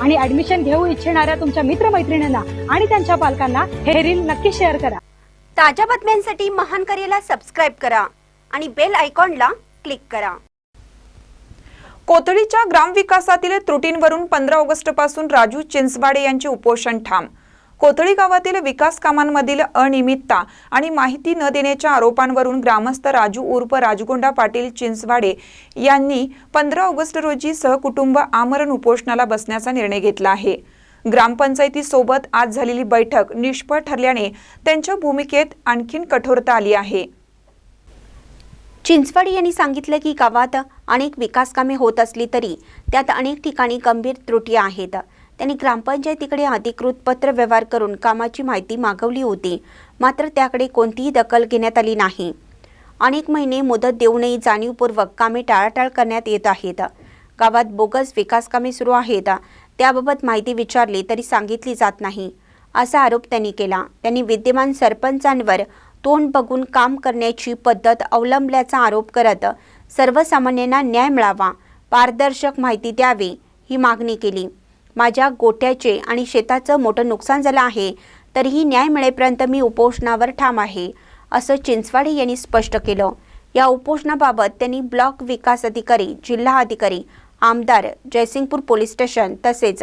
आणि ऍडमिशन घेऊ इच्छिणाऱ्या तुमच्या मित्रमैत्रिणींना आणि त्यांच्या पालकांना हे रील नक्की शेअर करा. ताज्या बातम्यांसाठी महान करेला सबस्क्राईब करा आणि बेल आयकॉनला क्लिक करा. कोथळीच्या ग्रामविकासातील त्रुटींवरून पंधरा ऑगस्टपासून राजू चिंचवाडे यांचे उपोषण ठाम. कोथळी गावातील विकास कामांमधील अनियमितता आणि माहिती न देण्याच्या आरोपांवरून ग्रामस्थ राजू उर्फ राजगोंडा पाटील चिंचवाडे यांनी पंधरा ऑगस्ट रोजी सहकुटुंब आमरण उपोषणाला बसण्याचा निर्णय घेतला आहे. ग्रामपंचायतीसोबत आज झालेली बैठक निष्फळ ठरल्याने त्यांच्या भूमिकेत आणखीन कठोरता आली आहे. चिंचवाडी यांनी सांगितलं की गावात अनेक विकास कामे होत असली तरी त्यात अनेक ठिकाणी गंभीर त्रुटी आहेत. त्यांनी ग्रामपंचायतीकडे अधिकृत पत्र व्यवहार करून कामाची माहिती मागवली होती. मात्र त्याकडे कोणतीही दखल घेण्यात आली नाही. अनेक महिने मुदत देऊनही जाणीवपूर्वक कामे टाळाटाळ करण्यात येत आहेत. गावात बोगस विकास कामे सुरू आहेत. त्याबाबत माहिती विचारली तरी सांगितली जात नाही. असा आरोप त्यांनी केला. त्यांनी विद्यमान सरपंचांवर तोंड बघून काम करण्याची पद्धत अवलंबल्याचा आरोप करत सर्वसामान्यांना न्याय मिळावा पारदर्शक माहिती द्यावी ही मागणी केली. माझ्या गोट्याचे आणि शेताचं मोठं नुकसान झालं आहे तरीही न्याय मिळेपर्यंत मी उपोषणावर ठाम आहे असं चिंचवाडे यांनी स्पष्ट केलं. या उपोषणाबाबत त्यांनी ब्लॉक विकास अधिकारी जिल्हा अधिकारी आमदार जयसिंगपूर पोलीस स्टेशन तसेच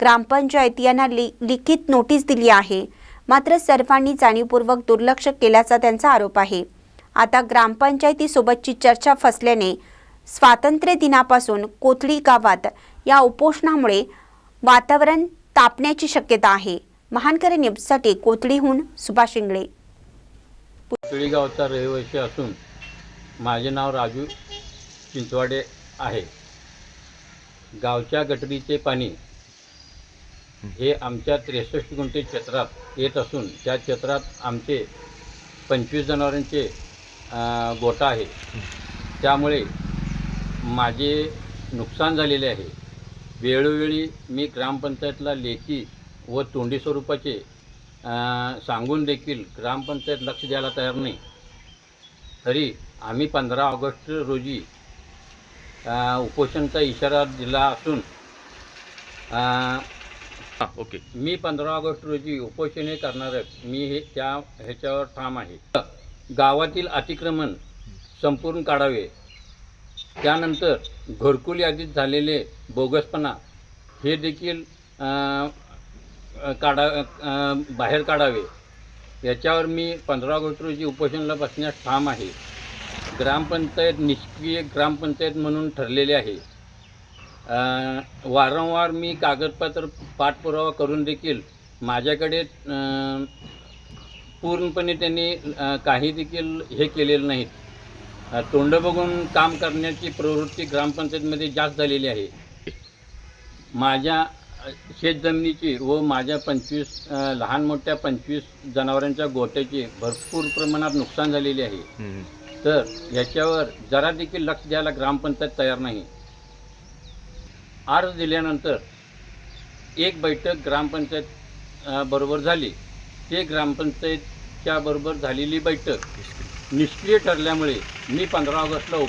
ग्रामपंचायत यांना लि लिखित नोटीस दिली आहे. मात्र सर्वांनी जाणीवपूर्वक दुर्लक्ष केल्याचा त्यांचा आरोप आहे. आता ग्रामपंचायतीसोबतची चर्चा फसल्याने स्वातंत्र्य दिनापासून कोथळी गावात या उपोषणामुळे वातावरण तापण्याची शक्यता आहे. महानकरे न्यूजसाठी कोथळीहून सुभाष इंगळे. पुतळी रहिवासी असून माझे नाव राजू चिंचवाडे आहे. गावच्या गटरीचे पाणी हे आमच्या त्रेसष्ट गुंठे क्षेत्रात येत असून त्या क्षेत्रात आमचे पंचवीस जनावरांचे गोठा आहे. त्यामुळे माझे नुकसान झालेले आहे. वेळोवेळी मी ग्रामपंचायतला लेखी व तोंडी स्वरूपाचे सांगून देखील ग्रामपंचायत लक्ष द्यायला तयार नाही. तरी आम्ही पंधरा ऑगस्ट रोजी उपोषणचा इशारा दिला असून ओके. मी पंधरा ऑगस्ट रोजी उपोषण हे करणार आहे. मी हे त्या ह्याच्यावर ठाम आहे. गावातील अतिक्रमण संपूर्ण काढावे. त्यानंतर घरकुल यादीत झालेले बोगसपणा हे देखील काढा बाहेर काढावे. याच्यावर मी पंधरा ऑगस्ट रोजी उपोषणाला बसण्यास ठाम आहे. ग्रामपंचायत निष्क्रिय ग्रामपंचायत म्हणून ठरलेले आहे. वारंवार मी कागदपत्र पाठपुरावा करून देखील माझ्याकडे पूर्णपणे त्यांनी काही देखील हे केलेलं नाहीत. तोंड बघून काम करण्याची प्रवृत्ती ग्रामपंचायतमध्ये जास्त झालेली आहे. माझ्या शेतजमिनीची व माझ्या पंचवीस लहान मोठ्या पंचवीस जनावरांच्या गोट्याची भरपूर प्रमाणात नुकसान झालेले आहे. तर याच्यावर जरा देखील लक्ष द्यायला ग्रामपंचायत तयार नाही. अर्ज दिल्यानंतर एक बैठक ग्रामपंचायत बरोबर झाली. ते ग्रामपंचायतच्या बरोबर झालेली बैठक निष्क्रिय ठरल्यामुळे मी पंधरा ऑगस्टला